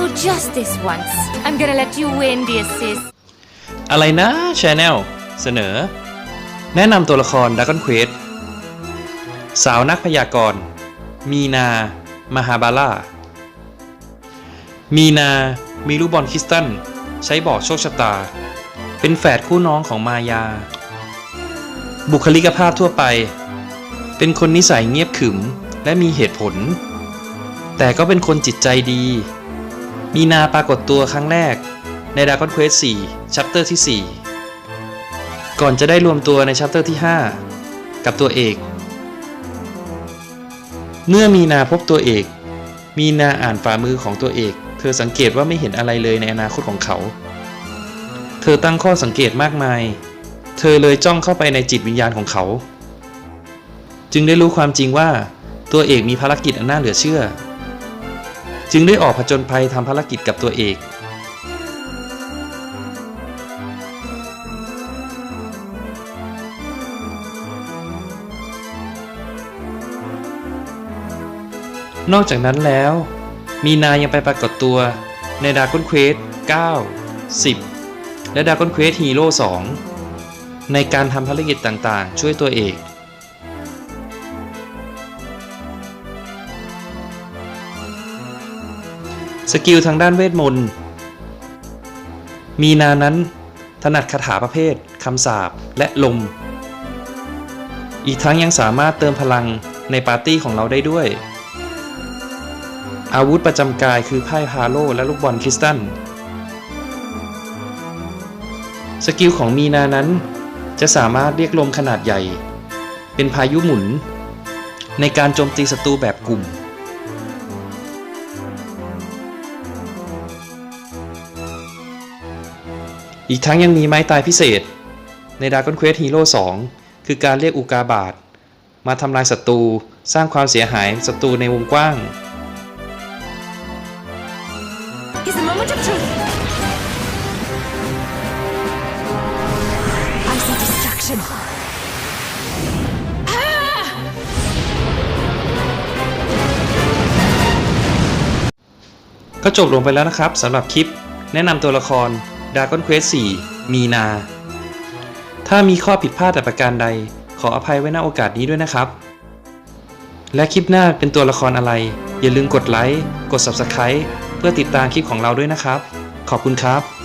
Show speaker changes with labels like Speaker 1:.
Speaker 1: So just this once, I'm gonna let you win the assist.
Speaker 2: อะไรนะชแนลเสนอ แนะนำตัวละครดัก o n นเควสสาวนักพยากรณ์ มีนา มหาบาล่า มีนา มีลูกบอลคริสตัน ใช้บอกโชคชะตา เป็นแฝดคู่น้องของมายา บุคลิกภาพทั่วไป เป็นคนนิสัยเงียบขรึม และมีเหตุผล แต่ก็เป็นคนจิตใจดี มีนาปรากฏตัวครั้งแรกใน Dragon Quest 4 Chapter ที่ 4 ก่อนจะได้รวมตัวใน Chapter ที่ 5 กับตัวเอก เมื่อมีนาพบตัวเอก มีนาอ่านฝ่ามือของตัวเอก เธอสังเกตว่าไม่เห็นอะไรเลยในอนาคตของเขา เธอตั้งข้อสังเกตมากมาย เธอเลยจ้องเข้าไปในจิตวิญญาณของเขา จึงได้รู้ความจริงว่าตัวเอกมีภารกิจอันน่าเหลือเชื่อ จึงได้ออกผจญภัยทำภารกิจกับตัวเอก นอกจากนั้นแล้ว มีนายังไปปรากฏตัวใน Dragon Quest 9 10 และ Dragon Quest Hero 2ในการทำภารกิจต่างๆ ช่วยตัวเอก สกิลทางด้านเวทมนต์ มีนานั้น ถนัดคาถาประเภท คำสาปและลม อีกทั้งยังสามารถเติมพลังในปาร์ตี้ของเราได้ด้วย อาวุธประจำกายคือไพ่ฮาโลและลูกบอลคริสตัล สกิลของมีนานั้น จะสามารถเรียกลมขนาดใหญ่ เป็นพายุหมุน ในการโจมตีศัตรูแบบกลุ่ม อีกทั้งยังมีไม้ตายพิเศษ ใน Dragon Quest Hero 2 คือการเรียกอุกาบาตมาทำลายศัตรูสร้างความเสียหายศัตรูในวงกว้าง
Speaker 1: It's a moment of truth. I see destruction.
Speaker 2: ก็จบลงไปแล้วนะครับสำหรับคลิป แนะนำตัวละคร Dragon Quest 4มีนา ถ้ามีข้อผิดพลาดแต่ประการใด ขออภัยไว้ณโอกาสนี้ด้วยนะครับ และคลิปหน้าเป็นตัวละครอะไร อย่าลืมกดไลค์ กด Subscribe เพื่อติดตามคลิปของเราด้วยนะครับ ขอบคุณครับ